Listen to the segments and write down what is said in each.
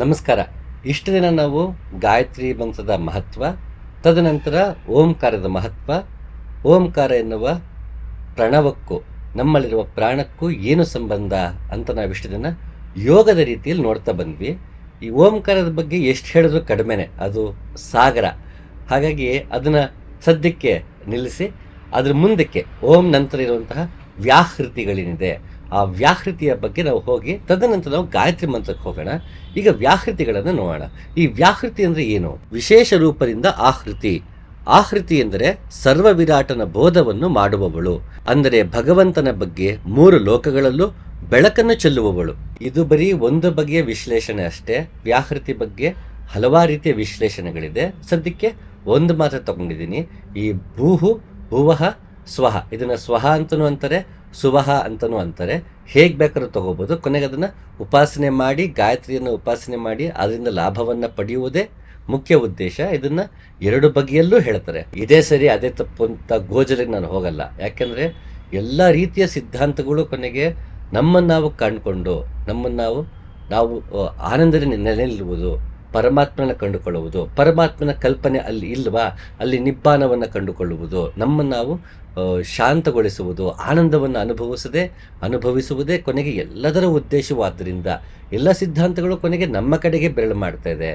ನಮಸ್ಕಾರ. ಇಷ್ಟು ದಿನ ನಾವು ಗಾಯತ್ರಿ ಮಂತ್ರದ ಮಹತ್ವ, ತದನಂತರ ಓಂಕಾರದ ಮಹತ್ವ, ಓಂಕಾರ ಎನ್ನುವ ಪ್ರಣವಕ್ಕೂ, ನಮ್ಮಲ್ಲಿರುವ ಪ್ರಾಣಕ್ಕೂ ಏನು ಸಂಬಂಧ ಅಂತ ನಾವು ಇಷ್ಟು ದಿನ ಯೋಗದ ರೀತಿಯಲ್ಲಿ ನೋಡ್ತಾ ಬಂದ್ವಿ. ಈ ಓಂಕಾರದ ಬಗ್ಗೆ ಎಷ್ಟು ಹೇಳಿದ್ರು ಕಡಿಮೆನೆ, ಅದು ಸಾಗರ. ಹಾಗಾಗಿ ಅದನ್ನು ಸದ್ಯಕ್ಕೆ ನಿಲ್ಲಿಸಿ, ಅದ್ರ ಮುಂದಕ್ಕೆ ಓಂ ನಂತರ ಇರುವಂತಹ ವ್ಯಾಹೃತಿಗಳೇನಿದೆ ಆ ವ್ಯಾಹೃತಿಯ ಬಗ್ಗೆ ನಾವು ಹೋಗಿ ತದನಂತರ ನಾವು ಗಾಯತ್ರಿ ಮಂತ್ರಕ್ಕೆ ಹೋಗೋಣ. ಈಗ ವ್ಯಾಹೃತಿಗಳನ್ನು ನೋಡೋಣ. ಈ ವ್ಯಾಹೃತಿ ಅಂದರೆ ಏನು? ವಿಶೇಷ ರೂಪದಿಂದ ಆಹೃತಿ ಆಹೃತಿ ಎಂದರೆ ಸರ್ವ ವಿರಾಟನ ಬೋಧವನ್ನು ಮಾಡುವವಳು. ಅಂದರೆ ಭಗವಂತನ ಬಗ್ಗೆ ಮೂರು ಲೋಕಗಳಲ್ಲೂ ಬೆಳಕನ್ನು ಚೆಲ್ಲುವವಳು. ಇದು ಬರೀ ಒಂದು ಬಗೆಯ ವಿಶ್ಲೇಷಣೆ ಅಷ್ಟೇ. ವ್ಯಾಹೃತಿ ಬಗ್ಗೆ ಹಲವಾರು ರೀತಿಯ ವಿಶ್ಲೇಷಣೆಗಳಿದೆ. ಸದ್ಯಕ್ಕೆ ಒಂದು ಮಾತ್ರ ತಗೊಂಡಿದ್ದೀನಿ. ಈ ಭೂಹು, ಭುವಹ, ಸ್ವಹ. ಇದನ್ನು ಸ್ವಹ ಅಂತಲೂ ಅಂತಾರೆ. ಸುವಹ ಅಂತಲೂ ಅಂತಾರೆ. ಹೇಗೆ ಬೇಕಾದ್ರೂ ತಗೋಬೋದು. ಕೊನೆಗೆ ಅದನ್ನು ಉಪಾಸನೆ ಮಾಡಿ, ಗಾಯತ್ರಿಯನ್ನು ಉಪಾಸನೆ ಮಾಡಿ, ಅದರಿಂದ ಲಾಭವನ್ನು ಪಡೆಯುವುದೇ ಮುಖ್ಯ ಉದ್ದೇಶ. ಇದನ್ನ ಎರಡು ಬಗೆಯಲ್ಲೂ ಹೇಳ್ತಾರೆ. ಇದೇ ಸರಿ ಅದೇ ತಪ್ಪು ಅಂತ ಗೋಜರಿಗೆ ನಾನು ಹೋಗಲ್ಲ. ಯಾಕೆಂದರೆ ಎಲ್ಲ ರೀತಿಯ ಸಿದ್ಧಾಂತಗಳು ಕೊನೆಗೆ ನಮ್ಮನ್ನು ನಾವು ಕಂಡುಕೊಂಡು ನಮ್ಮನ್ನು ನಾವು ನಾವು ಆನಂದದ ಆನಂದದಲ್ಲಿ ನೆಲೆ ನಿಲ್ಲುವುದು ಪರಮಾತ್ಮನ ಕಂಡುಕೊಳ್ಳುವುದು. ಪರಮಾತ್ಮನ ಕಲ್ಪನೆ ಅಲ್ಲಿ ಇಲ್ವಾ? ಅಲ್ಲಿ ನಿಬ್ಬಾನವನ್ನು ಕಂಡುಕೊಳ್ಳುವುದು. ನಮ್ಮನ್ನು ನಾವು ಶಾಂತಗೊಳಿಸುವುದು, ಆನಂದವನ್ನು ಅನುಭವಿಸದೆ, ಅನುಭವಿಸುವುದೇ ಕೊನೆಗೆ ಎಲ್ಲದರ ಉದ್ದೇಶವಾದ್ದರಿಂದ ಎಲ್ಲ ಸಿದ್ಧಾಂತಗಳು ಕೊನೆಗೆ ನಮ್ಮ ಕಡೆಗೆ ಬೆರಳು ಮಾಡ್ತಾ ಇದೆ.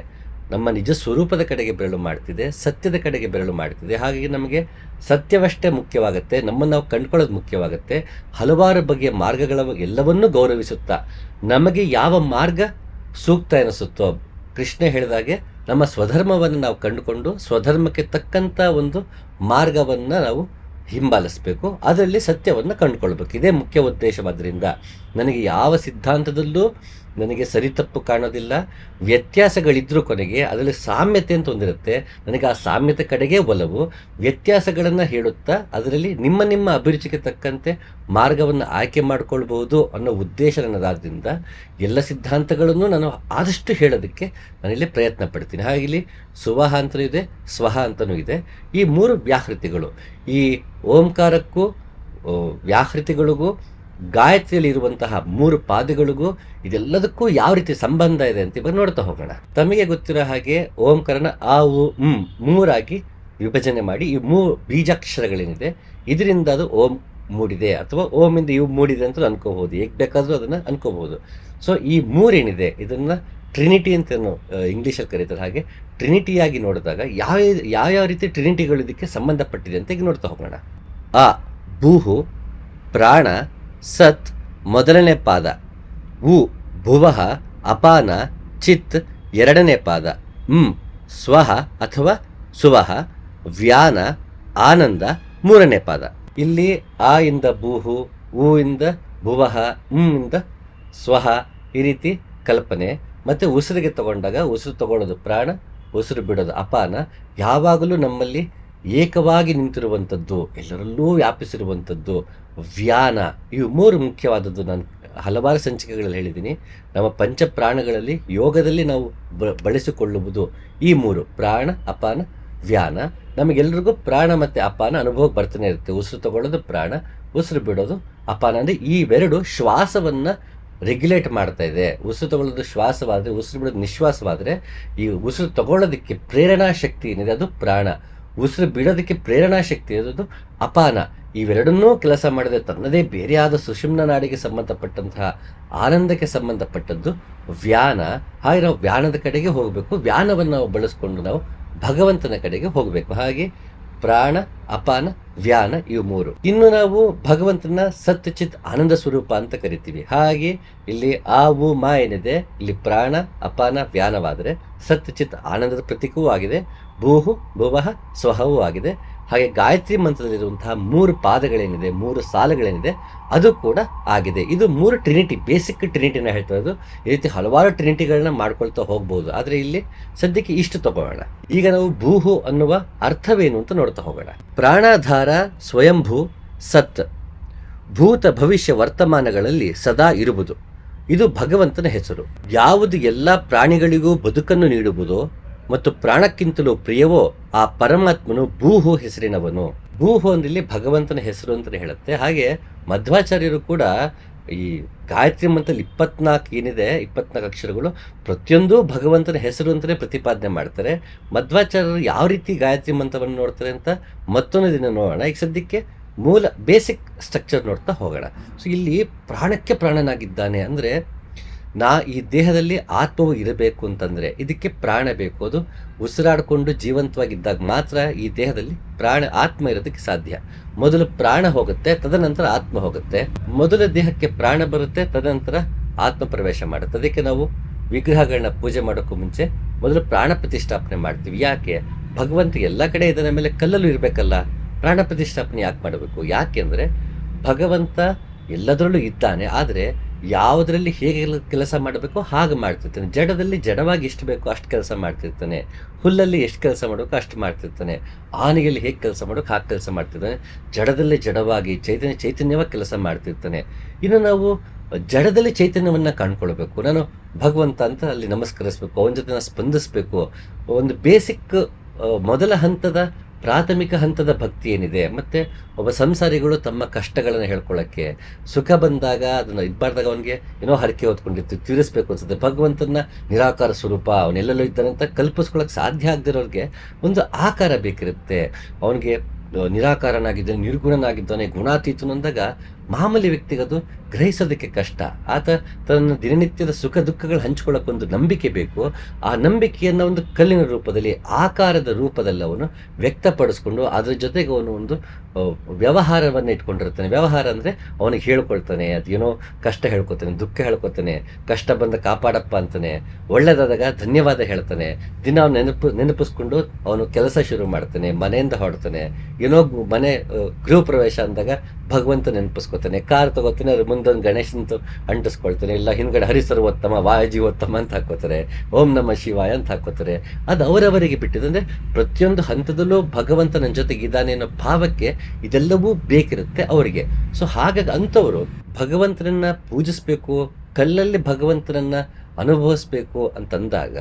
ನಮ್ಮ ನಿಜ ಸ್ವರೂಪದ ಕಡೆಗೆ ಬೆರಳು ಮಾಡ್ತಿದೆ, ಸತ್ಯದ ಕಡೆಗೆ ಬೆರಳು ಮಾಡ್ತಿದೆ. ಹಾಗಾಗಿ ನಮಗೆ ಸತ್ಯವಷ್ಟೇ ಮುಖ್ಯವಾಗುತ್ತೆ, ನಮ್ಮನ್ನು ನಾವು ಕಂಡುಕೊಳ್ಳೋದು ಮುಖ್ಯವಾಗುತ್ತೆ. ಹಲವಾರು ಬಗೆಯ ಮಾರ್ಗಗಳ ಎಲ್ಲವನ್ನೂ ಗೌರವಿಸುತ್ತಾ, ನಮಗೆ ಯಾವ ಮಾರ್ಗ ಸೂಕ್ತ ಎನಿಸುತ್ತೋ ಕೃಷ್ಣ ಹೇಳಿದಾಗೆ ನಮ್ಮ ಸ್ವಧರ್ಮವನ್ನು ನಾವು ಕಂಡುಕೊಂಡು ಸ್ವಧರ್ಮಕ್ಕೆ ತಕ್ಕಂಥ ಒಂದು ಮಾರ್ಗವನ್ನು ನಾವು ಹಿಂಬಾಲಿಸಬೇಕು. ಅದರಲ್ಲಿ ಸತ್ಯವನ್ನು ಕಂಡುಕೊಳ್ಬೇಕು. ಇದೇ ಮುಖ್ಯ ಉದ್ದೇಶವಾದ್ದರಿಂದ ನನಗೆ ಯಾವ ಸಿದ್ಧಾಂತದಲ್ಲೂ ನನಗೆ ಸರಿ ತಪ್ಪು ಕಾಣೋದಿಲ್ಲ. ವ್ಯತ್ಯಾಸಗಳಿದ್ದರೂ ಕೊನೆಗೆ ಅದರಲ್ಲಿ ಸಾಮ್ಯತೆ ಅಂತ ಒಂದಿರುತ್ತೆ. ನನಗೆ ಆ ಸಾಮ್ಯತೆ ಕಡೆಗೆ ಒಲವು. ವ್ಯತ್ಯಾಸಗಳನ್ನು ಹೇಳುತ್ತಾ ಅದರಲ್ಲಿ ನಿಮ್ಮ ನಿಮ್ಮ ಅಭಿರುಚಿಗೆ ತಕ್ಕಂತೆ ಮಾರ್ಗವನ್ನು ಆಯ್ಕೆ ಮಾಡಿಕೊಳ್ಬಹುದು ಅನ್ನೋ ಉದ್ದೇಶ ನನ್ನದಾದ್ರಿಂದ ಎಲ್ಲ ಸಿದ್ಧಾಂತಗಳನ್ನು ನಾನು ಆದಷ್ಟು ಹೇಳೋದಕ್ಕೆ ನಾನಿಲ್ಲಿ ಪ್ರಯತ್ನ ಪಡ್ತೀನಿ. ಹಾಗೆ ಇಲ್ಲಿ ಸುವಹ ಅಂತಲೂ ಇದೆ, ಸ್ವಹ ಅಂತನೂ ಇದೆ. ಈ ಮೂರು ವ್ಯಾಹೃತಿಗಳು ಈ ಓಂಕಾರಕ್ಕೂ ವ್ಯಾಹೃತಿಗಳಿಗೂ ಗಾಯತ್ರಿಯಲ್ಲಿ ಇರುವಂತಹ ಮೂರು ಪಾದಗಳಿಗೂ ಇದೆಲ್ಲದಕ್ಕೂ ಯಾವ ರೀತಿ ಸಂಬಂಧ ಇದೆ ಅಂತ ಇವಾಗ ನೋಡ್ತಾ ಹೋಗೋಣ. ತಮಗೆ ಗೊತ್ತಿರೋ ಹಾಗೆ ಓಂಕಾರನ ಆ, ಉ ಮೂರಾಗಿ ವಿಭಜನೆ ಮಾಡಿ ಈ ಮೂ ಬೀಜಾಕ್ಷರಗಳೇನಿದೆ, ಇದರಿಂದ ಅದು ಓಂ ಮೂಡಿದೆ ಅಥವಾ ಓಮಿಂದ ಇವು ಮೂಡಿದೆ ಅಂತ ಅನ್ಕೋಬಹುದು. ಹೇಗೆ ಬೇಕಾದರೂ ಅದನ್ನು ಅನ್ಕೋಬಹುದು. ಸೊ ಈ ಮೂರೇನಿದೆ, ಇದನ್ನ ಟ್ರಿನಿಟಿ ಅಂತ ಇಂಗ್ಲೀಷಲ್ಲಿ ಕರೀತಾರೆ ಹಾಗೆ. ಟ್ರಿನಿಟಿಯಾಗಿ ನೋಡಿದಾಗ ಯಾವ, ಯಾವ್ಯಾವ ರೀತಿ ಟ್ರಿನಿಟಿಗಳು ಇದಕ್ಕೆ ಸಂಬಂಧಪಟ್ಟಿದೆ ಅಂತ ಈಗ ನೋಡ್ತಾ ಹೋಗೋಣ. ಆ, ಭೂಹು, ಪ್ರಾಣ, ಸತ್, ಮೊದಲನೇ ಪಾದ. ಉ ಭುವಃ ಅಪಾನ, ಚಿತ್, ಎರಡನೇ ಪಾದ. ಮ್ ಸ್ವಹ ಅಥವಾ ಸುವಹ, ವ್ಯಾನ, ಆನಂದ, ಮೂರನೇ ಪಾದ. ಇಲ್ಲಿ ಆ ಇಂದ ಭೂಹು ಊ ಇಂದ ಭುವಹ ಇಂದ ಸ್ವಹ ಈ ರೀತಿ ಕಲ್ಪನೆ. ಮತ್ತು ಉಸಿರಿಗೆ ತಗೊಂಡಾಗ ಉಸಿರು ತಗೊಳ್ಳೋದು ಪ್ರಾಣ, ಉಸಿರು ಬಿಡೋದು ಅಪಾನ. ಯಾವಾಗಲೂ ನಮ್ಮಲ್ಲಿ ಏಕವಾಗಿ ನಿಂತಿರುವಂಥದ್ದು, ಎಲ್ಲರಲ್ಲೂ ವ್ಯಾಪಿಸಿರುವಂಥದ್ದು ವ್ಯಾನ. ಇವು ಮೂರು ಮುಖ್ಯವಾದದ್ದು ನಾನು ಹಲವಾರು ಸಂಚಿಕೆಗಳಲ್ಲಿ ಹೇಳಿದ್ದೀನಿ. ನಮ್ಮ ಪಂಚಪ್ರಾಣಗಳಲ್ಲಿ ಯೋಗದಲ್ಲಿ ನಾವು ಬಳಸಿಕೊಳ್ಳುವುದು ಈ ಮೂರು, ಪ್ರಾಣ, ಅಪಾನ ವ್ಯಾನ, ನಮಗೆಲ್ರಿಗೂ ಪ್ರಾಣ ಮತ್ತು ಅಪಾನ ಅನುಭವಕ್ಕೆ ಬರ್ತಾನೆ ಇರುತ್ತೆ. ಉಸಿರು ತಗೊಳ್ಳೋದು ಪ್ರಾಣ, ಉಸಿರು ಬಿಡೋದು ಅಪಾನ. ಅಂದರೆ ಇವೆರಡು ಶ್ವಾಸವನ್ನು ರೆಗ್ಯುಲೇಟ್ ಮಾಡ್ತಾ ಇದೆ. ಉಸಿರು ತಗೊಳ್ಳೋದು ಶ್ವಾಸವಾದರೆ, ಉಸಿರು ಬಿಡೋದು ನಿಶ್ವಾಸವಾದರೆ, ಈ ಉಸಿರು ತಗೊಳ್ಳೋದಕ್ಕೆ ಪ್ರೇರಣಾ ಶಕ್ತಿ ಏನಿದೆ? ಅದು ಪ್ರಾಣ. ಉಸಿರು ಬಿಡೋದಕ್ಕೆ ಪ್ರೇರಣಾ ಶಕ್ತಿ ಇರೋದು ಅಪಾನ. ಇವೆರಡನ್ನೂ ಕೆಲಸ ಮಾಡದೆ ತನ್ನದೇ ಬೇರೆಯಾದ ಸುಷುಮ್ನ ನಾಡಿಗೆ ಸಂಬಂಧಪಟ್ಟಂತಹ ಆನಂದಕ್ಕೆ ಸಂಬಂಧಪಟ್ಟದ್ದು ವ್ಯಾನ. ಹಾಗೆ ನಾವು ವ್ಯಾನದ ಕಡೆಗೆ ಹೋಗಬೇಕು. ವ್ಯಾನವನ್ನು ನಾವು ಬಳಸ್ಕೊಂಡು ನಾವು ಭಗವಂತನ ಕಡೆಗೆ ಹೋಗಬೇಕು. ಹಾಗೆ ಪ್ರಾಣ, ಅಪಾನ, ವ್ಯಾನ ಇವು ಮೂರು. ಇನ್ನು ನಾವು ಭಗವಂತನ ಸತ್ಯಚಿತ್ ಆನಂದ ಸ್ವರೂಪ ಅಂತ ಕರಿತೀವಿ. ಹಾಗೆ ಇಲ್ಲಿ ಆ ಮಾ ಏನಿದೆ? ಇಲ್ಲಿ ಪ್ರಾಣ, ಅಪಾನ, ವ್ಯಾನವಾದರೆ ಸತ್ಯಚಿತ್ ಆನಂದದ ಪ್ರತೀಕವೂ ಆಗಿದೆ. ಭೂಹು, ಭುವಃ, ಸ್ವಹವೂ ಆಗಿದೆ. ಹಾಗೆ ಗಾಯತ್ರಿ ಮಂತ್ರದಲ್ಲಿರುವಂತಹ ಮೂರು ಪಾದಗಳೇನಿದೆ, ಮೂರು ಸಾಲಗಳೇನಿದೆ, ಅದು ಕೂಡ ಆಗಿದೆ. ಇದು ಮೂರು ಟ್ರಿನಿಟಿ ಬೇಸಿಕ್ ಟ್ರಿನಿಟಿನ ಹೇಳ್ತಾ ಇರೋದು. ಈ ರೀತಿ ಹಲವಾರು ಟ್ರಿನಿಟಿಗಳನ್ನ ಮಾಡ್ಕೊಳ್ತಾ ಹೋಗ್ಬೋದು. ಆದರೆ ಇಲ್ಲಿ ಸದ್ಯಕ್ಕೆ ಇಷ್ಟು ತಗೋಣ ಈಗ ನಾವು ಭೂಹು ಅನ್ನುವ ಅರ್ಥವೇನು ಅಂತ ನೋಡ್ತಾ ಹೋಗೋಣ. ಪ್ರಾಣಾಧಾರ, ಸ್ವಯಂಭೂ, ಸತ್. ಭೂತ ಭವಿಷ್ಯ ವರ್ತಮಾನಗಳಲ್ಲಿ ಸದಾ ಇರುವುದು. ಇದು ಭಗವಂತನ ಹೆಸರು. ಯಾವುದು ಎಲ್ಲ ಪ್ರಾಣಿಗಳಿಗೂ ಬದುಕನ್ನು ನೀಡುವುದೋ ಮತ್ತು ಪ್ರಾಣಕ್ಕಿಂತಲೂ ಪ್ರಿಯವೋ ಆ ಪರಮಾತ್ಮನು ಭೂಹು ಹೆಸರಿನವನು. ಭೂಹು ಅಂದ್ರೆ ಭಗವಂತನ ಹೆಸರು ಅಂತ ಹೇಳುತ್ತೆ. ಹಾಗೆ ಮಧ್ವಾಚಾರ್ಯರು ಕೂಡ ಈ ಗಾಯತ್ರಿ ಮಂತ್ರದಲ್ಲಿ ಇಪ್ಪತ್ನಾಲ್ಕು ಏನಿದೆ, ಇಪ್ಪತ್ನಾಲ್ಕು ಅಕ್ಷರಗಳು ಪ್ರತಿಯೊಂದು ಭಗವಂತನ ಹೆಸರು ಅಂತಲೇ ಪ್ರತಿಪಾದನೆ ಮಾಡ್ತಾರೆ. ಮಧ್ವಾಚಾರ್ಯರು ಯಾವ ರೀತಿ ಗಾಯತ್ರಿ ಮಂತ್ರವನ್ನು ನೋಡ್ತಾರೆ ಅಂತ ಮತ್ತೊಂದು ದಿನ ನೋಡೋಣ. ಈಗ ಸದ್ಯಕ್ಕೆ ಮೂಲ ಬೇಸಿಕ್ ಸ್ಟ್ರಕ್ಚರ್ ನೋಡ್ತಾ ಹೋಗೋಣ. ಸೊ ಇಲ್ಲಿ ಪ್ರಾಣಕ್ಕೆ ಪ್ರಾಣನಾಗಿದ್ದಾನೆ ಅಂದರೆ ನಾ ಈ ದೇಹದಲ್ಲಿ ಆತ್ಮವು ಇರಬೇಕು ಅಂತಂದರೆ ಇದಕ್ಕೆ ಪ್ರಾಣ ಬೇಕು. ಅದು ಉಸಿರಾಡಿಕೊಂಡು ಜೀವಂತವಾಗಿದ್ದಾಗ ಮಾತ್ರ ಈ ದೇಹದಲ್ಲಿ ಪ್ರಾಣ, ಆತ್ಮ ಇರೋದಕ್ಕೆ ಸಾಧ್ಯ. ಮೊದಲು ಪ್ರಾಣ ಹೋಗುತ್ತೆ, ತದನಂತರ ಆತ್ಮ ಹೋಗುತ್ತೆ. ಮೊದಲ ದೇಹಕ್ಕೆ ಪ್ರಾಣ ಬರುತ್ತೆ, ತದನಂತರ ಆತ್ಮ ಪ್ರವೇಶ ಮಾಡುತ್ತೆ. ಅದಕ್ಕೆ ನಾವು ವಿಗ್ರಹಗಳನ್ನ ಪೂಜೆ ಮಾಡೋಕ್ಕೂ ಮುಂಚೆ ಮೊದಲು ಪ್ರಾಣ ಪ್ರತಿಷ್ಠಾಪನೆ ಮಾಡ್ತೀವಿ. ಯಾಕೆ? ಭಗವಂತ ಎಲ್ಲ ಕಡೆ ಇದರ ಮೇಲೆ ಕಲ್ಲಲ್ಲೂ ಇರಬೇಕಲ್ಲ. ಪ್ರಾಣ ಪ್ರತಿಷ್ಠಾಪನೆ ಯಾಕೆ ಮಾಡಬೇಕು? ಯಾಕೆಂದರೆ ಭಗವಂತ ಎಲ್ಲದರಲ್ಲೂ ಇದ್ದಾನೆ. ಆದರೆ ಯಾವುದರಲ್ಲಿ ಹೇಗೆ ಕೆಲಸ ಮಾಡಬೇಕು, ಹಾಗೆ ಮಾಡ್ತಿರ್ತಾನೆ. ಜಡದಲ್ಲಿ ಜಡವಾಗಿ ಎಷ್ಟು ಬೇಕೋ ಅಷ್ಟು ಕೆಲಸ ಮಾಡ್ತಿರ್ತಾನೆ. ಹುಲ್ಲಲ್ಲಿ ಎಷ್ಟು ಕೆಲಸ ಮಾಡಬೇಕು ಅಷ್ಟು ಮಾಡ್ತಿರ್ತಾನೆ. ಆನೆಯಲ್ಲಿ ಹೇಗೆ ಕೆಲಸ ಮಾಡೋಕೆ ಹಾಗೆ ಕೆಲಸ ಮಾಡ್ತಿರ್ತಾನೆ. ಜಡದಲ್ಲಿ ಜಡವಾಗಿ ಚೈತನ್ಯ, ಚೈತನ್ಯವಾಗಿ ಕೆಲಸ ಮಾಡ್ತಿರ್ತಾನೆ. ಇನ್ನು ನಾವು ಜಡದಲ್ಲಿ ಚೈತನ್ಯವನ್ನು ಕಾಣ್ಕೊಳ್ಬೇಕು. ನಾನು ಭಗವಂತ ಅಂತ ಅಲ್ಲಿ ನಮಸ್ಕರಿಸಬೇಕು, ಅವನ ಜೊತೆ ನಾನು ಸ್ಪಂದಿಸಬೇಕು. ಒಂದು ಬೇಸಿಕ್ ಮೊದಲ ಹಂತದ ಪ್ರಾಥಮಿಕ ಹಂತದ ಭಕ್ತಿ ಏನಿದೆ, ಮತ್ತು ಒಬ್ಬ ಸಂಸಾರಿಗಳು ತಮ್ಮ ಕಷ್ಟಗಳನ್ನು ಹೇಳ್ಕೊಳ್ಳೋಕ್ಕೆ ಸುಖ ಬಂದಾಗ ಅದನ್ನು ಇದ್ಬಾರ್ದಾಗ ಅವನಿಗೆ ಏನೋ ಹರಕೆ ಹೊತ್ಕೊಂಡಿರ್ತೀವಿ ತೀರಿಸ್ಬೇಕು ಅನ್ಸುತ್ತೆ. ಭಗವಂತನ ನಿರಾಕಾರ ಸ್ವರೂಪ, ಅವನೆಲ್ಲೆಲ್ಲೋ ಇದ್ದಾನೆ ಅಂತ ಕಲ್ಪಿಸ್ಕೊಳ್ಳೋಕೆ ಸಾಧ್ಯ ಆಗದಿರೋರಿಗೆ ಒಂದು ಆಕಾರ ಬೇಕಿರುತ್ತೆ. ಅವನಿಗೆ ನಿರಾಕಾರನಾಗಿದ್ದಾನೆ, ನಿರ್ಗುಣನಾಗಿದ್ದಾನೆ, ಗುಣಾತೀತನು ಅಂದಾಗ ಮಾಮೂಲಿ ವ್ಯಕ್ತಿಗದು ಗ್ರಹಿಸೋದಕ್ಕೆ ಕಷ್ಟ. ಆತ ತನ್ನ ದಿನನಿತ್ಯದ ಸುಖ ದುಃಖಗಳು ಹಂಚ್ಕೊಳ್ಳೋಕೆ ಒಂದು ನಂಬಿಕೆ ಬೇಕು. ಆ ನಂಬಿಕೆಯನ್ನು ಒಂದು ಕಲ್ಲಿನ ರೂಪದಲ್ಲಿ, ಆಕಾರದ ರೂಪದಲ್ಲಿ ಅವನು ವ್ಯಕ್ತಪಡಿಸ್ಕೊಂಡು ಅದರ ಜೊತೆಗೆ ಅವನು ಒಂದು ವ್ಯವಹಾರವನ್ನು ಇಟ್ಕೊಂಡಿರ್ತಾನೆ. ವ್ಯವಹಾರ ಅಂದರೆ ಅವನಿಗೆ ಹೇಳ್ಕೊಳ್ತಾನೆ, ಅದೇನೋ ಕಷ್ಟ ಹೇಳ್ಕೊತಾನೆ, ದುಃಖ ಹೇಳ್ಕೊತಾನೆ, ಕಷ್ಟ ಬಂದ ಕಾಪಾಡಪ್ಪ ಅಂತಾನೆ ಒಳ್ಳೆಯದಾದಾಗ ಧನ್ಯವಾದ ಹೇಳ್ತಾನೆ. ದಿನ ಅವ್ನು ನೆನಪು, ನೆನಪಿಸ್ಕೊಂಡು ಅವನು ಕೆಲಸ ಶುರು ಮಾಡ್ತಾನೆ, ಮನೆಯಿಂದ ಹೊಡ್ತಾನೆ ಏನೋ ಮನೆ ಗೃಹ ಪ್ರವೇಶ ಅಂದಾಗ ಭಗವಂತ ನೆನಪಿಸ್ಕೊತಾನೆ. ಕಾರ್ ತಗೋತಾನೆ ಅದ್ರ ಮುಂದೊಂದು ಗಣೇಶಂತ ಅಂಟಿಸ್ಕೊಳ್ತಾನೆ, ಇಲ್ಲ ಹಿಂದ್ಗಡೆ ಹರಿಸರ್ವೋತ್ತಮ ಉತ್ತಮ ಅಂತ ಹಾಕೋತಾರೆ, ಓಂ ನಮ ಶಿವಾಯ ಅಂತ ಹಾಕೋತಾರೆ. ಅದು ಅವರವರಿಗೆ ಬಿಟ್ಟಿದೆ. ಅಂದರೆ ಪ್ರತಿಯೊಂದು ಹಂತದಲ್ಲೂ ಭಗವಂತ ನನ್ನ ಜೊತೆಗೆ ಇದ್ದಾನೆ ಅನ್ನೋ ಭಾವಕ್ಕೆ ಇದೆಲ್ಲವೂ ಬೇಕಿರುತ್ತೆ ಅವರಿಗೆ. ಸೊ ಹಾಗಾಗಿ ಅಂಥವರು ಭಗವಂತನನ್ನ ಪೂಜಿಸ್ಬೇಕು, ಕಲ್ಲಲ್ಲಿ ಭಗವಂತನನ್ನ ಅನುಭವಿಸ್ಬೇಕು ಅಂತಂದಾಗ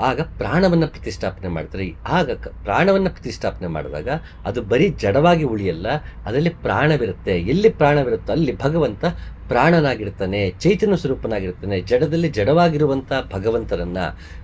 ಆಗ ಪ್ರಾಣವನ್ನು ಪ್ರತಿಷ್ಠಾಪನೆ ಮಾಡ್ತಾರೆ. ಆಗ ಪ್ರಾಣವನ್ನು ಪ್ರತಿಷ್ಠಾಪನೆ ಮಾಡಿದಾಗ ಅದು ಬರೀ ಜಡವಾಗಿ ಉಳಿಯಲ್ಲ, ಅದರಲ್ಲಿ ಪ್ರಾಣವಿರುತ್ತೆ. ಎಲ್ಲಿ ಪ್ರಾಣವಿರುತ್ತೋ ಅಲ್ಲಿ ಭಗವಂತ ಪ್ರಾಣನಾಗಿರ್ತಾನೆ, ಚೈತನ್ಯ ಸ್ವರೂಪನಾಗಿರ್ತಾನೆ. ಜಡದಲ್ಲಿ ಜಡವಾಗಿರುವಂಥ ಭಗವಂತನನ್ನ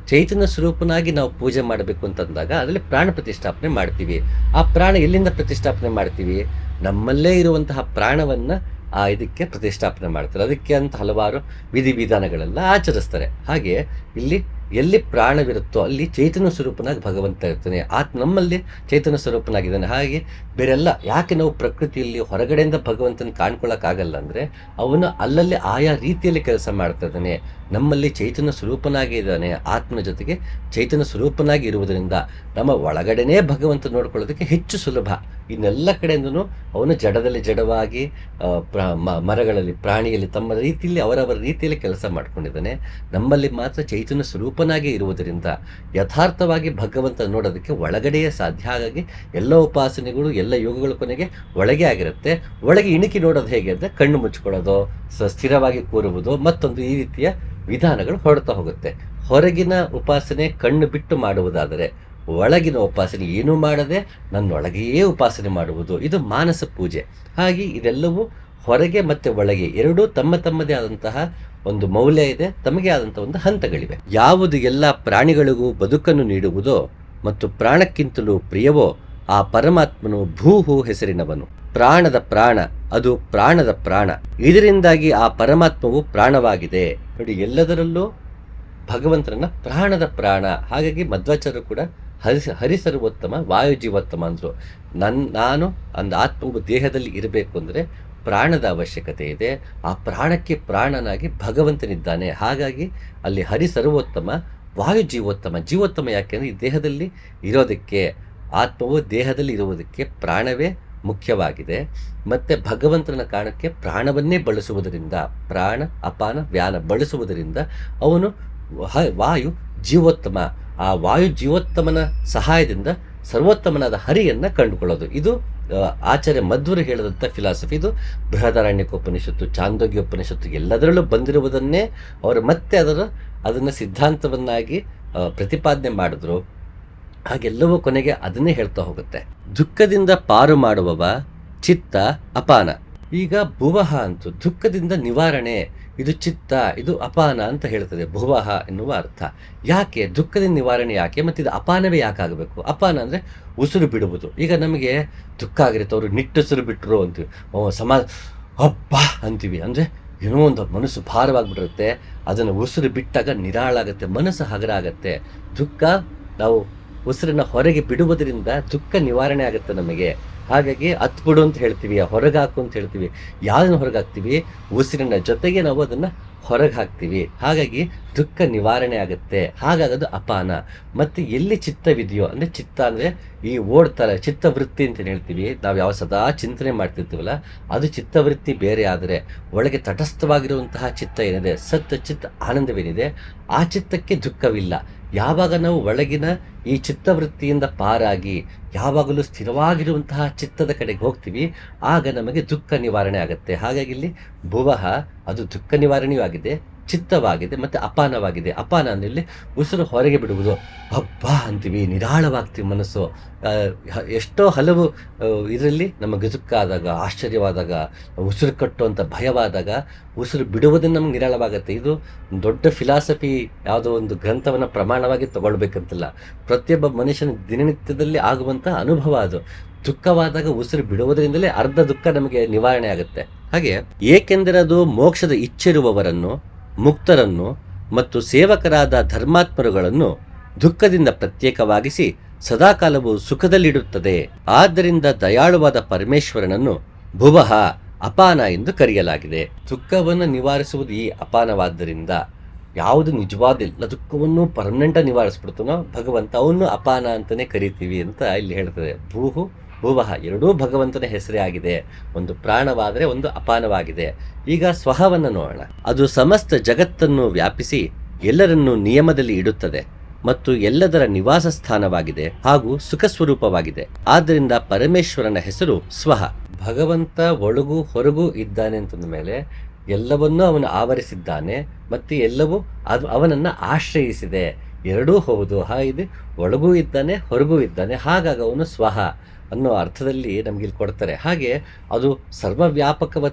ಚೈತನ್ಯ ಸ್ವರೂಪನಾಗಿ ನಾವು ಪೂಜೆ ಮಾಡಬೇಕು ಅಂತಂದಾಗ ಅದರಲ್ಲಿ ಪ್ರಾಣ ಪ್ರತಿಷ್ಠಾಪನೆ ಮಾಡ್ತೀವಿ. ಆ ಪ್ರಾಣ ಎಲ್ಲಿಂದ ಪ್ರತಿಷ್ಠಾಪನೆ ಮಾಡ್ತೀವಿ? ನಮ್ಮಲ್ಲೇ ಇರುವಂತಹ ಪ್ರಾಣವನ್ನು ಆ ಇದಕ್ಕೆ ಪ್ರತಿಷ್ಠಾಪನೆ ಮಾಡ್ತಾರೆ. ಅದಕ್ಕೆ ಅಂತ ಹಲವಾರು ವಿಧಿವಿಧಾನಗಳೆಲ್ಲ ಆಚರಿಸ್ತಾರೆ. ಹಾಗೆ ಇಲ್ಲಿ ಎಲ್ಲಿ ಪ್ರಾಣವಿರುತ್ತೋ ಅಲ್ಲಿ ಚೈತನ್ಯ ಸ್ವರೂಪನಾಗಿ ಭಗವಂತ ಇರ್ತಾನೆ. ಆತ್ ನಮ್ಮಲ್ಲಿ ಚೈತನ್ಯ ಸ್ವರೂಪನಾಗಿದ್ದಾನೆ. ಹಾಗೆ ಬೇರೆಲ್ಲ ಯಾಕೆ ನಾವು ಪ್ರಕೃತಿಯಲ್ಲಿ ಹೊರಗಡೆಯಿಂದ ಭಗವಂತನ ಕಾಣ್ಕೊಳ್ಳೋಕ್ಕಾಗಲ್ಲ ಅಂದರೆ ಅವನು ಅಲ್ಲಲ್ಲಿ ಆಯಾ ರೀತಿಯಲ್ಲಿ ಕೆಲಸ ಮಾಡ್ತಾ ಇದ್ದಾನೆ. ನಮ್ಮಲ್ಲಿ ಚೈತನ್ಯ ಸ್ವರೂಪನಾಗಿ ಇದ್ದಾನೆ. ಆತ್ಮನ ಜೊತೆಗೆ ಚೈತನ್ಯ ಸ್ವರೂಪನಾಗಿ ಇರುವುದರಿಂದ ನಮ್ಮ ಒಳಗಡೆನೇ ಭಗವಂತ ನೋಡ್ಕೊಳ್ಳೋದಕ್ಕೆ ಹೆಚ್ಚು ಸುಲಭ. ಇನ್ನೆಲ್ಲ ಕಡೆಯಿಂದನು ಅವನು ಜಡದಲ್ಲಿ ಜಡವಾಗಿ ಮರಗಳಲ್ಲಿ, ಪ್ರಾಣಿಯಲ್ಲಿ ತಮ್ಮ ರೀತಿಯಲ್ಲಿ ಅವರವರ ರೀತಿಯಲ್ಲಿ ಕೆಲಸ ಮಾಡ್ಕೊಂಡಿದ್ದಾನೆ. ನಮ್ಮಲ್ಲಿ ಮಾತ್ರ ಚೈತನ್ಯ ಸ್ವರೂಪನಾಗಿ ಇರುವುದರಿಂದ ಯಥಾರ್ಥವಾಗಿ ಭಗವಂತ ನೋಡೋದಕ್ಕೆ ಒಳಗಡೆಯೇ ಸಾಧ್ಯ. ಹಾಗಾಗಿ ಎಲ್ಲ ಉಪಾಸನೆಗಳು, ಎಲ್ಲ ಯೋಗಗಳ ಕೊನೆಗೆ ಒಳಗೆ ಆಗಿರುತ್ತೆ. ಒಳಗೆ ಇಣುಕಿ ನೋಡೋದು ಹೇಗೆ ಅಂದರೆ ಕಣ್ಣು ಮುಚ್ಕೊಳ್ಳೋದು ಸ್ಥಿರವಾಗಿ ಕೂರುವುದು, ಮತ್ತೊಂದು ಈ ರೀತಿಯ ವಿಧಾನಗಳು ಹೊರಡ್ತಾ ಹೋಗುತ್ತೆ. ಹೊರಗಿನ ಉಪಾಸನೆ ಕಣ್ಣು ಬಿಟ್ಟು ಮಾಡುವುದಾದರೆ ಒಳಗಿನ ಉಪಾಸನೆ ಏನೂ ಮಾಡದೆ ನನ್ನೊಳಗೆಯೇ ಉಪಾಸನೆ ಮಾಡುವುದು. ಇದು ಮಾನಸ ಪೂಜೆ. ಹಾಗೆ ಇದೆಲ್ಲವೂ ಹೊರಗೆ ಮತ್ತು ಒಳಗೆ ಎರಡೂ ತಮ್ಮ ತಮ್ಮದೇ ಆದಂತಹ ಒಂದು ಮೌಲ್ಯ ಇದೆ, ತಮಗೆ ಆದಂಥ ಒಂದು ಹಂತಗಳಿವೆ. ಯಾವುದು ಎಲ್ಲ ಪ್ರಾಣಿಗಳಿಗೂ ಬದುಕನ್ನು ನೀಡುವುದೋ ಮತ್ತು ಪ್ರಾಣಕ್ಕಿಂತಲೂ ಪ್ರಿಯವೋ ಆ ಪರಮಾತ್ಮನು ಭೂಹು ಹೆಸರಿನವನು. ಪ್ರಾಣದ ಪ್ರಾಣ, ಅದು ಪ್ರಾಣದ ಪ್ರಾಣ. ಇದರಿಂದಾಗಿ ಆ ಪರಮಾತ್ಮವು ಪ್ರಾಣವಾಗಿದೆ. ನೋಡಿ, ಎಲ್ಲದರಲ್ಲೂ ಭಗವಂತನನ್ನ ಪ್ರಾಣದ ಪ್ರಾಣ. ಹಾಗಾಗಿ ಮಧ್ವಾಚಾರ್ಯರು ಕೂಡ ಹರಿಸ ಉತ್ತಮ ವಾಯುಜೀವೋತ್ತಮ ಅಂದರು. ನನ್ನ ನಾನು ಒಂದು ಆತ್ಮವು ದೇಹದಲ್ಲಿ ಇರಬೇಕು ಅಂದರೆ ಪ್ರಾಣದ ಅವಶ್ಯಕತೆ ಇದೆ. ಆ ಪ್ರಾಣಕ್ಕೆ ಪ್ರಾಣನಾಗಿ ಭಗವಂತನಿದ್ದಾನೆ. ಹಾಗಾಗಿ ಅಲ್ಲಿ ಹರಿಸರ್ವೋತ್ತಮ ವಾಯು ಜೀವೋತ್ತಮ ಜೀವೋತ್ತಮ ಯಾಕೆಂದರೆ ಈ ದೇಹದಲ್ಲಿ ಇರೋದಕ್ಕೆ, ಆತ್ಮವು ದೇಹದಲ್ಲಿ ಇರುವುದಕ್ಕೆ ಪ್ರಾಣವೇ ಮುಖ್ಯವಾಗಿದೆ. ಮತ್ತು ಭಗವಂತನ ಕಾರಣಕ್ಕೆ ಪ್ರಾಣವನ್ನೇ ಬಳಸುವುದರಿಂದ, ಪ್ರಾಣ, ಅಪಾನ, ವ್ಯಾನ ಬಳಸುವುದರಿಂದ ಅವನು ವಾಯು ಜೀವೋತ್ತಮ. ಆ ವಾಯು ಜೀವೋತ್ತಮನ ಸಹಾಯದಿಂದ ಸರ್ವೋತ್ತಮನಾದ ಹರಿಯನ್ನು ಕಂಡುಕೊಳ್ಳೋದು. ಇದು ಆಚಾರ್ಯ ಮಧ್ವರು ಹೇಳಿದಂಥ ಫಿಲಾಸಫಿ ಇದು ಬೃಹದಾರಣ್ಯಕ್ಕೋಪನಿಷತ್ತು ಚಾಂದೋಗ್ಯ ಉಪನಿಷತ್ತು ಎಲ್ಲದರಲ್ಲೂ ಬಂದಿರುವುದನ್ನೇ ಅವರು ಮತ್ತೆ ಅದರ, ಅದನ್ನು ಸಿದ್ಧಾಂತವನ್ನಾಗಿ ಪ್ರತಿಪಾದನೆ ಮಾಡಿದ್ರು. ಹಾಗೆಲ್ಲವೂ ಕೊನೆಗೆ ಅದನ್ನೇ ಹೇಳ್ತಾ ಹೋಗುತ್ತೆ. ದುಃಖದಿಂದ ಪಾರು ಮಾಡುವವ ಚಿತ್ತ ಅಪಾನ. ಈಗ ಭುವಹ ಅಂತು, ದುಃಖದಿಂದ ನಿವಾರಣೆ. ಇದು ಚಿತ್ತ, ಇದು ಅಪಾನ ಅಂತ ಹೇಳ್ತದೆ ಭುವಹ ಎನ್ನುವ ಅರ್ಥ. ಯಾಕೆ? ದುಃಖದ ನಿವಾರಣೆ ಯಾಕೆ? ಮತ್ತು ಇದು ಅಪಾನವೇ ಯಾಕಾಗಬೇಕು ಅಪಾನ ಅಂದರೆ ಉಸಿರು ಬಿಡುವುದು. ಈಗ ನಮಗೆ ದುಃಖ ಆಗಿರುತ್ತೆ, ಅವರು ನಿಟ್ಟುಸಿರು ಬಿಟ್ಟರು ಅಂತೀವಿ. ಓ ಸಮಾ ಅಬ್ಬಾ ಅಂತೀವಿ. ಅಂದರೆ ಏನೋ ಒಂದು ಮನಸ್ಸು ಭಾರವಾಗಿಬಿಟ್ಟಿರುತ್ತೆ. ಅದನ್ನು ಉಸಿರು ಬಿಟ್ಟಾಗ ನಿರಾಳಾಗುತ್ತೆ ಮನಸ್ಸು ಹಗರ ಆಗುತ್ತೆ. ದುಃಖ ನಾವು ಉಸಿರನ್ನ ಹೊರಗೆ ಬಿಡುವುದರಿಂದ ದುಃಖ ನಿವಾರಣೆ ಆಗುತ್ತೆ ನಮಗೆ. ಹಾಗಾಗಿ ಹತ್ಬಿಡು ಅಂತ ಹೇಳ್ತೀವಿ ಹೊರಗೆ ಹಾಕು ಅಂತ ಹೇಳ್ತೀವಿ. ಯಾವ್ದನ್ನ ಹೊರಗೆ ಹಾಕ್ತೀವಿ? ಉಸಿರಿನ ಜೊತೆಗೆ ನಾವು ಅದನ್ನು ಹೊರಗೆ ಹಾಕ್ತೀವಿ. ಹಾಗಾಗಿ ದುಃಖ ನಿವಾರಣೆ ಆಗುತ್ತೆ. ಹಾಗಾಗೋದು ಅಪಾನ. ಮತ್ತು ಎಲ್ಲಿ ಚಿತ್ತವಿದೆಯೋ, ಅಂದರೆ ಚಿತ್ತ ಅಂದರೆ ಈ ಓಡ್ತಾರೆ, ಚಿತ್ತವೃತ್ತಿ ಅಂತ ಹೇಳ್ತೀವಿ. ನಾವು ಯಾವ ಸದಾ ಚಿಂತನೆ ಮಾಡ್ತಿರ್ತೀವಲ್ಲ, ಅದು ಚಿತ್ತವೃತ್ತಿ ಬೇರೆ ಆದರೆ ಒಳಗೆ ತಟಸ್ಥವಾಗಿರುವಂತಹ ಚಿತ್ತ ಏನಿದೆ? ಸತ್ ಚಿತ್ತ ಆನಂದವೇನಿದೆ? ಆ ಚಿತ್ತಕ್ಕೆ ದುಃಖವಿಲ್ಲ. ಯಾವಾಗ ನಾವು ಒಳಗಿನ ಈ ಚಿತ್ತವೃತ್ತಿಯಿಂದ ಪಾರಾಗಿ ಯಾವಾಗಲೂ ಸ್ಥಿರವಾಗಿರುವಂತಹ ಚಿತ್ತದ ಕಡೆಗೆ ಹೋಗ್ತೀವಿ, ಆಗ ನಮಗೆ ದುಃಖ ನಿವಾರಣೆ ಆಗುತ್ತೆ. ಹಾಗಾಗಿ ಇಲ್ಲಿ ಭುವಃ, ಅದು ದುಃಖ ನಿವಾರಣೆಯೂ ಆಗಿದೆ. ಚಿತ್ತವಾಗಿದೆ ಮತ್ತು ಅಪಾನವಾಗಿದೆ. ಅಪಾನ ಅಂದ್ರೆ ಉಸಿರು ಹೊರಗೆ ಬಿಡುವುದು. ಹಬ್ಬ ಅಂತೀವಿ, ನಿರಾಳವಾಗ್ತೀವಿ ಮನಸ್ಸು. ಎಷ್ಟೋ ಹಲವು ಇದರಲ್ಲಿ ನಮ್ಮ ಗಜಕ್ಕಾದಾಗ, ಆಶ್ಚರ್ಯವಾದಾಗ, ಉಸಿರು ಕಟ್ಟುವಂಥ ಭಯವಾದಾಗ, ಉಸಿರು ಬಿಡುವುದನ್ನು ನಮ್ಗೆ ನಿರಾಳವಾಗುತ್ತೆ. ಇದು ದೊಡ್ಡ ಫಿಲಾಸಫಿ, ಯಾವುದೋ ಒಂದು ಗ್ರಂಥವನ್ನು ಪ್ರಮಾಣವಾಗಿ ತಗೊಳ್ಬೇಕಂತಿಲ್ಲ. ಪ್ರತಿಯೊಬ್ಬ ಮನುಷ್ಯನ ದಿನನಿತ್ಯದಲ್ಲಿ ಆಗುವಂಥ ಅನುಭವ ಅದು. ದುಃಖವಾದಾಗ ಉಸಿರು ಬಿಡುವುದರಿಂದಲೇ ಅರ್ಧ ದುಃಖ ನಮಗೆ ನಿವಾರಣೆ ಆಗುತ್ತೆ. ಹಾಗೆ ಏಕೆಂದರೆ ಅದು ಮೋಕ್ಷದ ಇಚ್ಛಿರುವವರನ್ನು ಮುಕ್ತರನ್ನು ಮತ್ತು ಸೇವಕರಾದ ಧರ್ಮಾತ್ಮರುಗಳನ್ನು ದುಃಖದಿಂದ ಪ್ರತ್ಯೇಕವಾಗಿಸಿ ಸದಾಕಾಲವು ಸುಖದಲ್ಲಿಡುತ್ತದೆ. ಆದ್ದರಿಂದ ದಯಾಳುವಾದ ಪರಮೇಶ್ವರನನ್ನು ಭುವಃ ಅಪಾನ ಎಂದು ಕರೆಯಲಾಗಿದೆ. ದುಃಖವನ್ನು ನಿವಾರಿಸುವುದು ಈ ಅಪಾನವಾದ್ದರಿಂದ ಯಾವುದು ನಿಜವಾದ ಎಲ್ಲ ದುಃಖವನ್ನು ಪರ್ಮನೆಂಟಾಗಿ ನಿವಾರಿಸ್ಬಿಡ್ತಾನೋ ಭಗವಂತ ಅವನು ಅಪಾನ ಅಂತಲೇ ಕರಿತೀವಿ ಅಂತ ಇಲ್ಲಿ ಹೇಳ್ತದೆ ಭೂಹು ಭುವಃ ಎರಡೂ ಭಗವಂತನ ಹೆಸರೇ ಆಗಿದೆ. ಒಂದು ಪ್ರಾಣವಾದರೆ ಒಂದು ಅಪಾನವಾಗಿದೆ. ಈಗ ಸ್ವಹವನ್ನು ನೋಡೋಣ. ಅದು ಸಮಸ್ತ ಜಗತ್ತನ್ನು ವ್ಯಾಪಿಸಿ ಎಲ್ಲರನ್ನು ನಿಯಮದಲ್ಲಿ ಇಡುತ್ತದೆ ಮತ್ತು ಎಲ್ಲದರ ನಿವಾಸ ಸ್ಥಾನವಾಗಿದೆ ಹಾಗೂ ಸುಖ ಸ್ವರೂಪವಾಗಿದೆ ಆದ್ದರಿಂದ ಪರಮೇಶ್ವರನ ಹೆಸರು ಸ್ವಹ. ಭಗವಂತ ಒಳಗೂ ಹೊರಗೂ ಇದ್ದಾನೆ ಅಂತಂದ ಮೇಲೆ ಎಲ್ಲವನ್ನೂ ಅವನು ಆವರಿಸಿದ್ದಾನೆ ಮತ್ತು ಎಲ್ಲವೂ ಅದು ಅವನನ್ನು ಆಶ್ರಯಿಸಿದೆ. ಎರಡೂ ಹೌದು. ಹಾಗೆ ಒಳಗೂ ಇದ್ದಾನೆ, ಹೊರಗೂ ಇದ್ದಾನೆ. ಹಾಗಾಗಿ ಅವನು ಸ್ವಹ ಅನ್ನೋ ಅರ್ಥದಲ್ಲಿ ನಮ್ಗೆ ಇಲ್ಲಿ ಕೊಡ್ತಾರೆ. ಹಾಗೆ ಅದು ಸರ್ವವ್ಯಾಪಕವ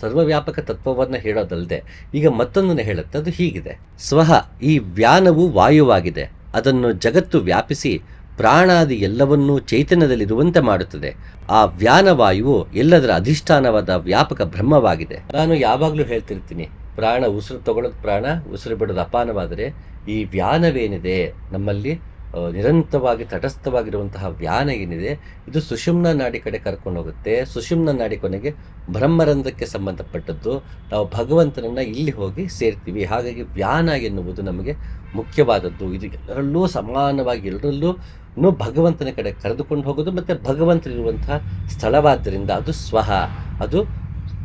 ಸರ್ವವ್ಯಾಪಕ ತತ್ವವನ್ನು ಹೇಳೋದಲ್ಲದೆ ಈಗ ಮತ್ತೊಂದನ್ನು ಹೇಳುತ್ತೆ. ಅದು ಹೀಗಿದೆ. ಸ್ವಹ, ಈ ವ್ಯಾನವು ವಾಯುವಾಗಿದೆ. ಅದನ್ನು ಜಗತ್ತು ವ್ಯಾಪಿಸಿ ಪ್ರಾಣಾದಿ ಎಲ್ಲವನ್ನೂ ಚೈತನ್ಯದಲ್ಲಿರುವಂತೆ ಮಾಡುತ್ತದೆ. ಆ ವ್ಯಾನವಾಯುವು ಎಲ್ಲದರ ಅಧಿಷ್ಠಾನವಾದ ವ್ಯಾಪಕ ಬ್ರಹ್ಮವಾಗಿದೆ. ನಾನು ಯಾವಾಗಲೂ ಹೇಳ್ತಿರ್ತೀನಿ, ಪ್ರಾಣ ಉಸಿರು ತಗೊಳ್ಳೋದು ಪ್ರಾಣ, ಉಸಿರು ಬಿಡೋದು ಅಪಾನವಾದರೆ ಈ ವ್ಯಾನವೇನಿದೆ, ನಮ್ಮಲ್ಲಿ ನಿರಂತರವಾಗಿ ತಟಸ್ಥವಾಗಿರುವಂತಹ ವ್ಯಾನ ಏನಿದೆ, ಇದು ಸುಷುಮ್ನ ನಾಡಿ ಕಡೆ ಕರ್ಕೊಂಡು ಹೋಗುತ್ತೆ. ಸುಷುಮ್ನ ನಾಡಿ ಕೊನೆಗೆ ಬ್ರಹ್ಮರಂಧ್ರಕ್ಕೆ ಸಂಬಂಧಪಟ್ಟದ್ದು. ನಾವು ಭಗವಂತನನ್ನ ಇಲ್ಲಿ ಹೋಗಿ ಸೇರ್ತೀವಿ. ಹಾಗಾಗಿ ವ್ಯಾನ ಎನ್ನುವುದು ನಮಗೆ ಮುಖ್ಯವಾದದ್ದು. ಇದು ಎಲ್ಲರಲ್ಲೂ ಸಮಾನವಾಗಿ, ಎಲ್ಲರಲ್ಲೂ ಭಗವಂತನ ಕಡೆ ಕರೆದುಕೊಂಡು ಹೋಗೋದು ಮತ್ತು ಭಗವಂತನಿರುವಂತಹ ಸ್ಥಳವಾದ್ದರಿಂದ ಅದು ಸ್ವಹ. ಅದು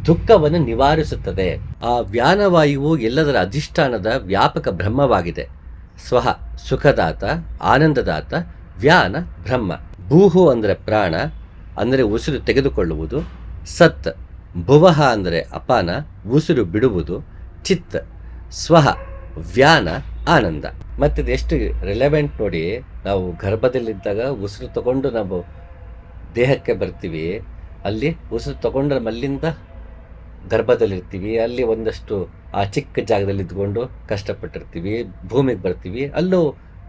ದುಃಖವನ್ನು ನಿವಾರಿಸುತ್ತದೆ. ಆ ವ್ಯಾನವಾಯುವು ಎಲ್ಲದರ ಅಧಿಷ್ಠಾನದ ವ್ಯಾಪಕ ಬ್ರಹ್ಮವಾಗಿದೆ. ಸ್ವಹ, ಸುಖದಾತ, ಆನಂದದಾತ ವ್ಯಾನ ಬ್ರಹ್ಮ. ಭೂಹು ಅಂದರೆ ಪ್ರಾಣ, ಅಂದರೆ ಉಸಿರು ತೆಗೆದುಕೊಳ್ಳುವುದು. ಸತ್ ಭುವಹ ಅಂದರೆ ಅಪಾನ, ಉಸಿರು ಬಿಡುವುದು. ಚಿತ್, ಸ್ವಹ ವ್ಯಾನ ಆನಂದ. ಮತ್ತು ಎಷ್ಟು ರಿಲೆವೆಂಟ್ ನೋಡಿ, ನಾವು ಗರ್ಭದಲ್ಲಿದ್ದಾಗ ಉಸಿರು ತಗೊಂಡು ನಾವು ದೇಹಕ್ಕೆ ಬರ್ತೀವಿ. ಅಲ್ಲಿ ಉಸಿರು ತಗೊಂಡ್ರೆ ಅಲ್ಲಿಂದ ಗರ್ಭದಲ್ಲಿರ್ತೀವಿ, ಅಲ್ಲಿ ಒಂದಷ್ಟು, ಆ ಚಿಕ್ಕ ಜಾಗದಲ್ಲಿ ಇದ್ಕೊಂಡು ಕಷ್ಟಪಟ್ಟಿರ್ತೀವಿ, ಭೂಮಿಗೆ ಬರ್ತೀವಿ, ಅಲ್ಲೂ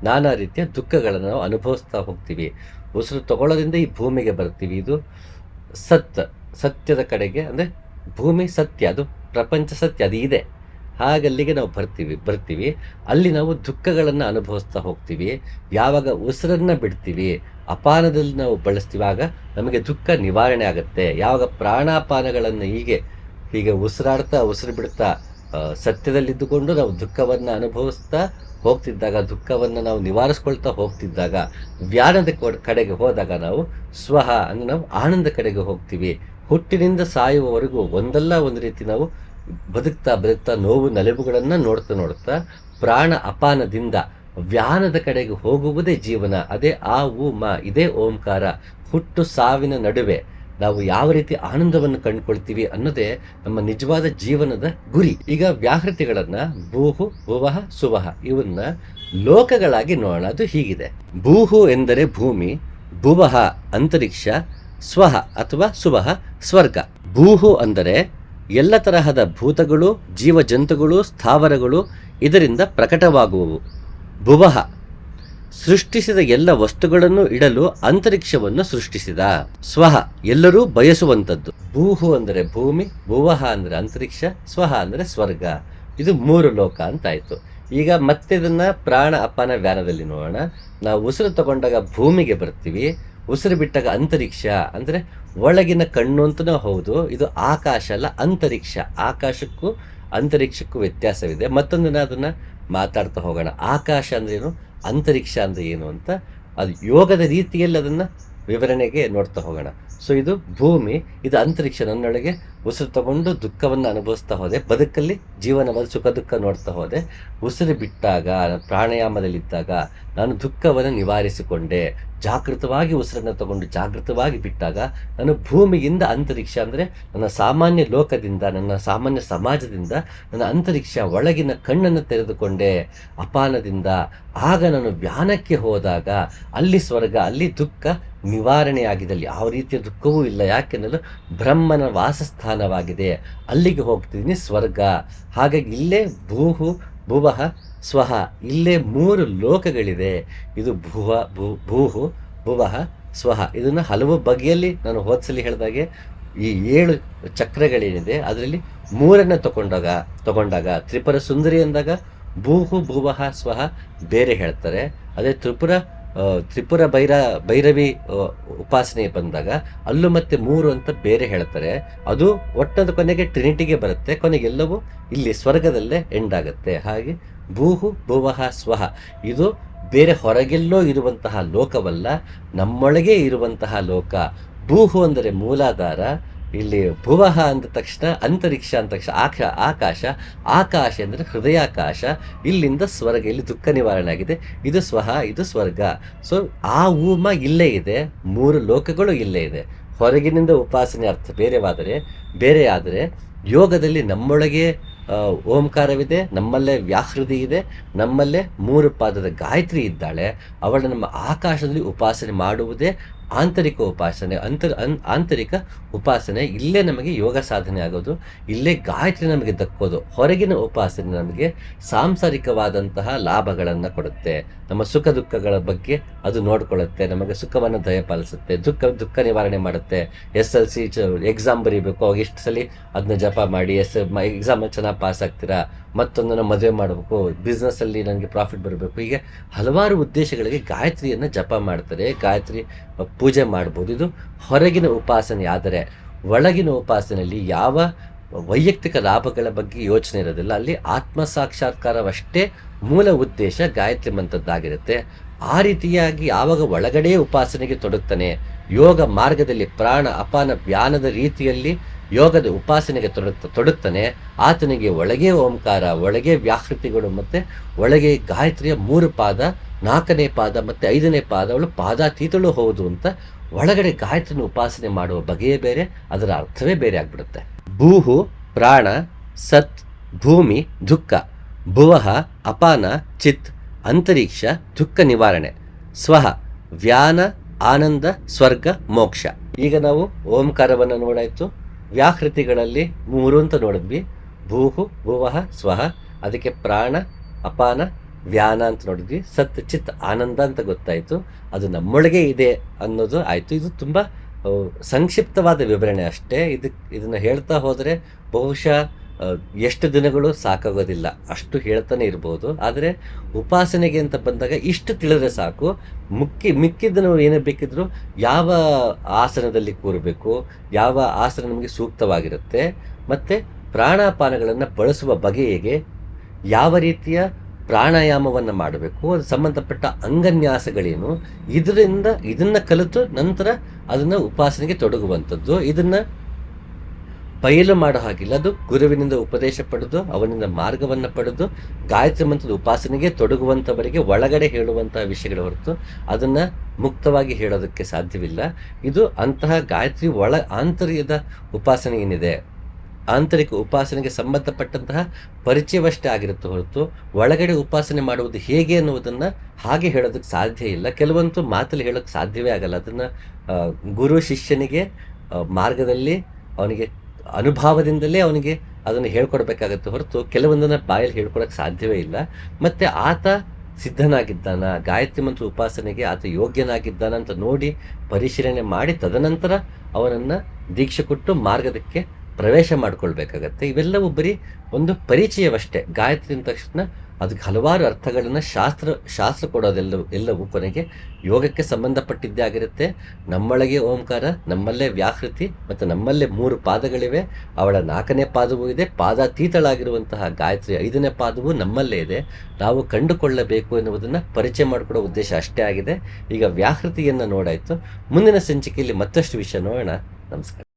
ನಾನಾ ರೀತಿಯ ದುಃಖಗಳನ್ನು ನಾವು ಅನುಭವಿಸ್ತಾ ಹೋಗ್ತೀವಿ. ಉಸಿರು ತಗೊಳ್ಳೋದ್ರಿಂದ ಈ ಭೂಮಿಗೆ ಬರ್ತೀವಿ. ಇದು ಸತ್, ಸತ್ಯದ ಕಡೆಗೆ, ಅಂದರೆ ಭೂಮಿ ಸತ್ಯ, ಅದು ಪ್ರಪಂಚ ಸತ್ಯ, ಅದು ಇದೆ. ಹಾಗಲ್ಲಿಗೆ ನಾವು ಬರ್ತೀವಿ ಬರ್ತೀವಿ. ಅಲ್ಲಿ ನಾವು ದುಃಖಗಳನ್ನು ಅನುಭವಿಸ್ತಾ ಹೋಗ್ತೀವಿ. ಯಾವಾಗ ಉಸಿರನ್ನು ಬಿಡ್ತೀವಿ, ಅಪಾನದಲ್ಲಿ ನಾವು ಬಳಸ್ತೀವಾಗ ನಮಗೆ ದುಃಖ ನಿವಾರಣೆ ಆಗುತ್ತೆ. ಯಾವಾಗ ಪ್ರಾಣಾಪಾನಗಳನ್ನು ಹೀಗೆ ಹೀಗೆ ಉಸಿರಾಡ್ತಾ ಉಸಿರು ಬಿಡ್ತಾ ಸತ್ಯದಲ್ಲಿದ್ದುಕೊಂಡು ನಾವು ದುಃಖವನ್ನು ಅನುಭವಿಸ್ತಾ ಹೋಗ್ತಿದ್ದಾಗ, ದುಃಖವನ್ನು ನಾವು ನಿವಾರಿಸ್ಕೊಳ್ತಾ ಹೋಗ್ತಿದ್ದಾಗ, ವ್ಯಾನದ ಕೊಡ್- ಕಡೆಗೆ ಹೋದಾಗ ನಾವು ಸ್ವಹ ಅಂದರೆ ನಾವು ಆನಂದ ಕಡೆಗೆ ಹೋಗ್ತೀವಿ. ಹುಟ್ಟಿನಿಂದ ಸಾಯುವವರೆಗೂ ಒಂದಲ್ಲ ಒಂದು ರೀತಿ ನಾವು ಬದುಕ್ತಾ ಬದುಕ್ತಾ ನೋವು, ನಲಿವುಗಳನ್ನು ನೋಡ್ತಾ ನೋಡ್ತಾ, ಪ್ರಾಣ ಅಪಾನದಿಂದ ವ್ಯಾನದ ಕಡೆಗೆ ಹೋಗುವುದೇ ಜೀವನ. ಅದೇ ಆ ಊ ಮ, ಇದೇ ಓಂಕಾರ. ಹುಟ್ಟು ಸಾವಿನ ನಡುವೆ ನಾವು ಯಾವ ರೀತಿ ಆನಂದವನ್ನು ಕಂಡುಕೊಳ್ತೀವಿ ಅನ್ನೋದೇ ನಮ್ಮ ನಿಜವಾದ ಜೀವನದ ಗುರಿ. ಈಗ ವ್ಯಾಹೃತಿಗಳನ್ನ ಭೂಹು, ಭುವಹ, ಸುವಹ ಇವನ್ನ ಲೋಕಗಳಾಗಿ ನೋಡೋಣ. ಅದು ಹೀಗಿದೆ. ಭೂಹು ಎಂದರೆ ಭೂಮಿ, ಭುವಹ ಅಂತರಿಕ್ಷ, ಸ್ವಹ ಅಥವಾ ಸುವಹ ಸ್ವರ್ಗ. ಭೂಹು ಅಂದರೆ ಎಲ್ಲ ತರಹದ ಭೂತಗಳು, ಜೀವಜಂತುಗಳು, ಸ್ಥಾವರಗಳು ಇದರಿಂದ ಪ್ರಕಟವಾಗುವವು. ಭುವಃ ಸೃಷ್ಟಿಸಿದ ಎಲ್ಲ ವಸ್ತುಗಳನ್ನು ಇಡಲು ಅಂತರಿಕ್ಷವನ್ನು ಸೃಷ್ಟಿಸಿದ. ಸ್ವಹ, ಎಲ್ಲರೂ ಬಯಸುವಂಥದ್ದು. ಭೂಹು ಅಂದರೆ ಭೂಮಿ, ಭೂವಹ ಅಂದರೆ ಅಂತರಿಕ್ಷ, ಸ್ವಹ ಅಂದರೆ ಸ್ವರ್ಗ. ಇದು ಮೂರು ಲೋಕ ಅಂತಾಯಿತು. ಈಗ ಮತ್ತೆ ಇದನ್ನ ಪ್ರಾಣ ಅಪಾನ ವ್ಯಾನದಲ್ಲಿ ನೋಡೋಣ. ನಾವು ಉಸಿರು ತಗೊಂಡಾಗ ಭೂಮಿಗೆ ಬರ್ತೀವಿ, ಉಸಿರು ಬಿಟ್ಟಾಗ ಅಂತರಿಕ್ಷ. ಅಂದ್ರೆ ಒಳಗಿನ ಕಣ್ಣು ಅಂತನೂ ಹೌದು, ಇದು ಆಕಾಶ ಅಲ್ಲ, ಅಂತರಿಕ್ಷ. ಆಕಾಶಕ್ಕೂ ಅಂತರಿಕ್ಷಕ್ಕೂ ವ್ಯತ್ಯಾಸವಿದೆ. ಮತ್ತೊಂದಿನ ಅದನ್ನ ಮಾತಾಡ್ತಾ ಹೋಗೋಣ. ಆಕಾಶ ಅಂದ್ರೆ ಏನು? ಅಂತರಿಕ್ಷ ಅಂದ್ರೆ ಏನು ಅಂತ ಅದು ಯೋಗದ ರೀತಿಯಲ್ಲಿ ಅದನ್ನ ವಿವರಣೆಗೆ ನೋಡ್ತಾ ಹೋಗೋಣ. ಸೊ ಇದು ಭೂಮಿ, ಇದು ಅಂತರಿಕ್ಷ ನನ್ನೊಳಗೆ. ಉಸಿರು ತಗೊಂಡು ದುಃಖವನ್ನು ಅನುಭವಿಸ್ತಾ ಹೋದೆ. ಬದುಕಲ್ಲಿ ಜೀವನವನ್ನು ಸುಖ ದುಃಖ ನೋಡ್ತಾ ಹೋದೆ. ಉಸಿರು ಬಿಟ್ಟಾಗ, ಪ್ರಾಣಾಯಾಮದಲ್ಲಿದ್ದಾಗ ನಾನು ದುಃಖವನ್ನು ನಿವಾರಿಸಿಕೊಂಡೆ. ಜಾಗೃತವಾಗಿ ಉಸಿರನ್ನು ತಗೊಂಡು ಜಾಗೃತವಾಗಿ ಬಿಟ್ಟಾಗ ನಾನು ಭೂಮಿಯಿಂದ ಅಂತರಿಕ್ಷ ಅಂದರೆ ನನ್ನ ಸಾಮಾನ್ಯ ಲೋಕದಿಂದ, ನನ್ನ ಸಾಮಾನ್ಯ ಸಮಾಜದಿಂದ ನನ್ನ ಅಂತರಿಕ್ಷ ಒಳಗಿನ ಕಣ್ಣನ್ನು ತೆರೆದುಕೊಂಡೆ. ಅಪಾನದಿಂದ ಆಗ ನಾನು ವ್ಯಾನಕ್ಕೆ ಹೋದಾಗ ಅಲ್ಲಿ ಸ್ವರ್ಗ, ಅಲ್ಲಿ ದುಃಖ ನಿವಾರಣೆಯಾಗಿದ್ದಲ್ಲಿ ಯಾವ ರೀತಿಯ ದುಃಖವೂ ಇಲ್ಲ. ಯಾಕೆಂದರೆ ಬ್ರಹ್ಮನ ವಾಸಸ್ಥಾನವಾಗಿದೆ ಅಲ್ಲಿಗೆ ಹೋಗ್ತಿದ್ದೀನಿ ಸ್ವರ್ಗ. ಹಾಗಾಗಿ ಇಲ್ಲೇ ಭೂಹು ಭುವಃ ಸ್ವಹ. ಇಲ್ಲೇ ಮೂರು ಲೋಕಗಳಿದೆ ಇದು ಭುವ, ಭೂ, ಭೂಹು ಭುವಃ ಸ್ವಹ. ಇದನ್ನು ಹಲವು ಬಗೆಯಲ್ಲಿ ನಾನು ಹೋದ್ಸಲಿ ಹೇಳಿದಾಗೆ ಈ ಏಳು ಚಕ್ರಗಳೇನಿದೆ, ಅದರಲ್ಲಿ ಮೂರನ್ನು ತಗೊಂಡಾಗ ತಗೊಂಡಾಗ ತ್ರಿಪುರ ಸುಂದರಿ ಅಂದಾಗ ಭೂಹು ಭುವಃ ಸ್ವಹ ಬೇರೆ ಹೇಳ್ತಾರೆ. ಅದೇ ತ್ರಿಪುರ ತ್ರಿಪುರ ಭೈರ ಭೈರವಿ ಉಪಾಸನೆ ಬಂದಾಗ ಅಲ್ಲೂ ಮತ್ತೆ ಮೂರು ಅಂತ ಬೇರೆ ಹೇಳ್ತಾರೆ. ಅದು ಒಟ್ಟದ ಕೊನೆಗೆ ಟ್ರಿನಿಟಿಗೆ ಬರುತ್ತೆ. ಕೊನೆಗೆ ಎಲ್ಲವೂ ಇಲ್ಲಿ ಸ್ವರ್ಗದಲ್ಲೇ ಎಂಡ್ ಆಗುತ್ತೆ. ಹಾಗೆ ಭೂಹು, ಭುವಹ, ಸ್ವಹ. ಇದು ಬೇರೆ ಹೊರಗೆಲ್ಲೋ ಇರುವಂತಹ ಲೋಕವಲ್ಲ, ನಮ್ಮೊಳಗೆ ಇರುವಂತಹ ಲೋಕ. ಭೂಹು ಅಂದರೆ ಮೂಲಾಧಾರ ಇಲ್ಲಿ ಭುವಃ ಅಂದ ತಕ್ಷಣ, ಅಂತರಿಕ್ಷ ಅಂದ ತಕ್ಷಣ, ಆಕ, ಆಕಾಶ ಆಕಾಶ ಅಂದರೆ ಹೃದಯಾಕಾಶ, ಇಲ್ಲಿಂದ ಸ್ವರ್ಗ ಇಲ್ಲಿ ದುಃಖ ನಿವಾರಣೆ ಆಗಿದೆ ಇದು ಸ್ವಹ, ಇದು ಸ್ವರ್ಗ. ಸೊ ಆ ಊಮ ಇಲ್ಲೇ ಇದೆ, ಮೂರು ಲೋಕಗಳು ಇಲ್ಲೇ ಇದೆ. ಹೊರಗಿನಿಂದ ಉಪಾಸನೆ ಅರ್ಥ ಬೇರೆವಾದರೆ, ಬೇರೆ ಆದರೆ, ಯೋಗದಲ್ಲಿ ನಮ್ಮೊಳಗೆ ಓಂಕಾರವಿದೆ, ನಮ್ಮಲ್ಲೇ ವ್ಯಾಹೃತಿ ಇದೆ, ನಮ್ಮಲ್ಲೇ ಮೂರು ಪಾದದ ಗಾಯತ್ರಿ ಇದ್ದಾಳೆ, ಅವಳ ನಮ್ಮ ಆಕಾಶದಲ್ಲಿ ಉಪಾಸನೆ ಮಾಡುವುದೇ ಆಂತರಿಕ ಉಪಾಸನೆ, ಅಂತರ್ ಆಂತರಿಕ ಉಪಾಸನೆ, ಇಲ್ಲೇ ನಮಗೆ ಯೋಗ ಸಾಧನೆ ಆಗೋದು, ಇಲ್ಲೇ ಗಾಯತ್ರಿ ನಮಗೆ ದಕ್ಕೋದು, ಹೊರಗಿನ ಉಪಾಸನೆ ನಮಗೆ ಸಾಂಸಾರಿಕವಾದಂತಹ ಲಾಭಗಳನ್ನು ಕೊಡುತ್ತೆ. ನಮ್ಮ ಸುಖ ದುಃಖಗಳ ಬಗ್ಗೆ ಅದು ನೋಡಿಕೊಳ್ಳುತ್ತೆ, ನಮಗೆ ಸುಖವನ್ನು ದಯಪಾಲಿಸುತ್ತೆ ದುಃಖ ದುಃಖ ನಿವಾರಣೆ ಮಾಡುತ್ತೆ. ಎಸ್ ಎಲ್ ಸಿ ಎಕ್ಸಾಮ್ ಬರೀಬೇಕು, ಅವಾಗ ಇಷ್ಟು ಸಲ ಅದನ್ನ ಜಪ ಮಾಡಿ, ಎಸ್ ಎಕ್ಸಾಮ್ ಚೆನ್ನಾಗಿ ಪಾಸ್ ಆಗ್ತೀರಾ, ಮತ್ತೊಂದನ್ನು ಮದುವೆ ಮಾಡಬೇಕು ಬಿಸ್ನೆಸ್ಸಲ್ಲಿ ನನಗೆ ಪ್ರಾಫಿಟ್ ಬರಬೇಕು, ಹೀಗೆ ಹಲವಾರು ಉದ್ದೇಶಗಳಿಗೆ ಗಾಯತ್ರಿಯನ್ನು ಜಪ ಮಾಡ್ತಾರೆ. ಗಾಯತ್ರಿ ಪೂಜೆ ಮಾಡ್ಬೋದು. ಇದು ಹೊರಗಿನ ಉಪಾಸನೆ, ಆದರೆ ಒಳಗಿನ ಉಪಾಸನೆಯಲ್ಲಿ ಯಾವ ವೈಯಕ್ತಿಕ ಲಾಭಗಳ ಬಗ್ಗೆ ಯೋಚನೆ ಇರೋದಿಲ್ಲ. ಅಲ್ಲಿ ಆತ್ಮ ಸಾಕ್ಷಾತ್ಕಾರವಷ್ಟೇ ಮೂಲ ಉದ್ದೇಶ ಗಾಯತ್ರಿ ಮಂತ್ರದ್ದಾಗಿರುತ್ತೆ ಆ ರೀತಿಯಾಗಿ ಯಾವಾಗ ಒಳಗಡೆ ಉಪಾಸನೆಗೆ ತೊಡಗ್ತಾನೆ, ಯೋಗ ಮಾರ್ಗದಲ್ಲಿ ಪ್ರಾಣ ಅಪಾನ ವ್ಯಾನದ ರೀತಿಯಲ್ಲಿ ಯೋಗದ ಉಪಾಸನೆಗೆ ತೊಡಗ್ತ, ತೊಡಗ್ತಾನೆ, ಆತನಿಗೆ ಒಳಗೆ ಓಂಕಾರ, ಒಳಗೆ ವ್ಯಾಹೃತಿಗಳು ಮತ್ತೆ ಒಳಗೆ ಗಾಯತ್ರಿಯ ಮೂರು ಪಾದ ನಾಲ್ಕನೇ ಪಾದ ಮತ್ತು ಐದನೇ ಪಾದ ಅವಳು ಪಾದಾತೀತಳು ಹೌದು ಅಂತ ಒಳಗಡೆ ಗಾಯತ್ರಿನ ಉಪಾಸನೆ ಮಾಡುವ ಬಗೆಯೇ ಬೇರೆ, ಅದರ ಅರ್ಥವೇ ಬೇರೆ ಆಗ್ಬಿಡುತ್ತೆ. ಭೂಹು, ಪ್ರಾಣ, ಸತ್, ಭೂಮಿ, ದುಃಖ ಭುವಃ ಅಪಾನ, ಚಿತ್, ಅಂತರಿಕ್ಷ, ದುಃಖ ನಿವಾರಣೆ, ಸ್ವಹ, ವ್ಯಾನ, ಆನಂದ, ಸ್ವರ್ಗ, ಮೋಕ್ಷ. ಈಗ ನಾವು ಓಂಕಾರವನ್ನು ನೋಡಾಯಿತು ವ್ಯಾಕೃತಿಗಳಲ್ಲಿ ಮೂರು ಅಂತ ನೋಡಿದ್ವಿ. ಭೂಹು ಭುವಃ ಸ್ವಹ, ಅದಕ್ಕೆ ಪ್ರಾಣ, ಅಪಾನ ವ್ಯಾನ ಅಂತ ನೋಡಿದ್ವಿ. ಸತ್, ಚಿತ್, ಆನಂದ ಅಂತ ಗೊತ್ತಾಯಿತು. ಅದು ನಮ್ಮೊಳಗೆ ಇದೆ ಅನ್ನೋದು ಆಯಿತು. ಇದು ತುಂಬ ಸಂಕ್ಷಿಪ್ತವಾದ ವಿವರಣೆ ಅಷ್ಟೇ. ಇದಕ್ಕೆ ಇದನ್ನು ಹೇಳ್ತಾ ಹೋದರೆ ಬಹುಶಃ ಎಷ್ಟು ದಿನಗಳು ಸಾಕಾಗೋದಿಲ್ಲ. ಅಷ್ಟು ಹೇಳ್ತಾನೆ ಇರ್ಬೋದು. ಆದರೆ ಉಪಾಸನೆಗೆ ಅಂತ ಬಂದಾಗ ಇಷ್ಟು ತಿಳಿದ್ರೆ ಸಾಕು. ಮುಕ್ಕಿ, ಮಿಕ್ಕಿದ್ದನ್ನು ಏನೇ ಬೇಕಿದ್ರು ಯಾವ ಆಸನದಲ್ಲಿ ಕೂರಬೇಕು, ಯಾವ ಆಸನ ನಮಗೆ ಸೂಕ್ತವಾಗಿರುತ್ತೆ. ಮತ್ತು ಪ್ರಾಣಾಪಾನಗಳನ್ನು ಬಳಸುವ ಬಗೆ ಹೇಗೆ, ಯಾವ ರೀತಿಯ ಪ್ರಾಣಾಯಾಮವನ್ನು ಮಾಡಬೇಕು, ಅದು ಸಂಬಂಧಪಟ್ಟ ಅಂಗನ್ಯಾಸಗಳೇನು, ಇದರಿಂದ ಇದನ್ನು ಕಲಿತು ನಂತರ ಅದನ್ನು ಉಪಾಸನೆಗೆ ತೊಡಗುವಂಥದ್ದು. ಇದನ್ನು ಬಯಲು ಮಾಡೋ ಹಾಗಿಲ್ಲ, ಅದು ಗುರುವಿನಿಂದ ಉಪದೇಶ ಪಡೆದು, ಅವನಿಂದ ಮಾರ್ಗವನ್ನು ಪಡೆದು, ಗಾಯತ್ರಿ ಮಂತ್ರದ ಉಪಾಸನೆಗೆ ತೊಡಗುವಂಥವರಿಗೆ ಒಳಗಡೆ ಹೇಳುವಂತಹ ವಿಷಯಗಳ ಹೊರತು ಅದನ್ನು ಮುಕ್ತವಾಗಿ ಹೇಳೋದಕ್ಕೆ ಸಾಧ್ಯವಿಲ್ಲ. ಇದು ಅಂತಹ ಗಾಯತ್ರಿ ಒಳ ಆಂತರ್ಯದ ಉಪಾಸನೆ ಏನಿದೆ? ಆಂತರಿಕ ಉಪಾಸನೆಗೆ ಸಂಬಂಧಪಟ್ಟಂತಹ ಪರಿಚಯವಷ್ಟೇ ಆಗಿರುತ್ತೆ ಹೊರತು ಒಳಗಡೆ ಉಪಾಸನೆ ಮಾಡುವುದು ಹೇಗೆ ಅನ್ನುವುದನ್ನು ಹಾಗೆ ಹೇಳೋದಕ್ಕೆ ಸಾಧ್ಯ ಇಲ್ಲ. ಕೆಲವೊಂದು ಮಾತಲ್ಲಿ ಹೇಳೋಕ್ಕೆ ಸಾಧ್ಯವೇ ಆಗಲ್ಲ. ಅದನ್ನು ಗುರು ಶಿಷ್ಯನಿಗೆ ಮಾರ್ಗದಲ್ಲಿ ಅವನಿಗೆ, ಅನುಭವದಿಂದಲೇ ಅವನಿಗೆ ಅದನ್ನು ಹೇಳ್ಕೊಡ್ಬೇಕಾಗತ್ತೆ ಹೊರತು ಕೆಲವೊಂದನ್ನು ಬಾಯಲ್ಲಿ ಹೇಳ್ಕೊಡೋಕ್ಕೆ ಸಾಧ್ಯವೇ ಇಲ್ಲ. ಮತ್ತು ಆತ ಸಿದ್ಧನಾಗಿದ್ದಾನ? ಗಾಯತ್ರಿ ಮಂತ್ರ ಉಪಾಸನೆಗೆ ಆತ ಯೋಗ್ಯನಾಗಿದ್ದಾನ ಅಂತ ನೋಡಿ ಪರಿಶೀಲನೆ ಮಾಡಿ ತದನಂತರ ಅವನನ್ನು ದೀಕ್ಷೆ ಕೊಟ್ಟು ಮಾರ್ಗದಕ್ಕೆ ಪ್ರವೇಶ ಮಾಡಿಕೊಳ್ಬೇಕಾಗತ್ತೆ. ಇವೆಲ್ಲವೂ ಬರೀ ಒಂದು ಪರಿಚಯವಷ್ಟೇ. ಗಾಯತ್ರಿ ಅಂದ ತಕ್ಷಣ ಅದಕ್ಕೆ ಹಲವಾರು ಅರ್ಥಗಳನ್ನು ಶಾಸ್ತ್ರ ಶಾಸ್ತ್ರ ಕೊಡೋದೆಲ್ಲವೂ, ಎಲ್ಲವೂ ಕೊನೆಗೆ ಯೋಗಕ್ಕೆ ಸಂಬಂಧಪಟ್ಟಿದ್ದೇ ಆಗಿರುತ್ತೆ. ನಮ್ಮೊಳಗೆ ಓಂಕಾರ, ನಮ್ಮಲ್ಲೇ ವ್ಯಾಕೃತಿ ಮತ್ತು ನಮ್ಮಲ್ಲೇ ಮೂರು ಪಾದಗಳಿವೆ. ಅವಳ ನಾಲ್ಕನೇ ಪಾದವೂ ಇದೆ. ಪಾದಾತೀತಳಾಗಿರುವಂತಹ ಗಾಯತ್ರಿ ಐದನೇ ಪಾದವು ನಮ್ಮಲ್ಲೇ ಇದೆ. ನಾವು ಕಂಡುಕೊಳ್ಳಬೇಕು ಎನ್ನುವುದನ್ನು ಪರಿಚಯ ಮಾಡಿಕೊಡೋ ಉದ್ದೇಶ ಅಷ್ಟೇ ಆಗಿದೆ. ಈಗ ವ್ಯಾಕೃತಿಯನ್ನು ನೋಡಾಯಿತು. ಮುಂದಿನ ಸಂಚಿಕೆಯಲ್ಲಿ ಮತ್ತಷ್ಟು ವಿಷಯ ನೋಡೋಣ. ನಮಸ್ಕಾರ.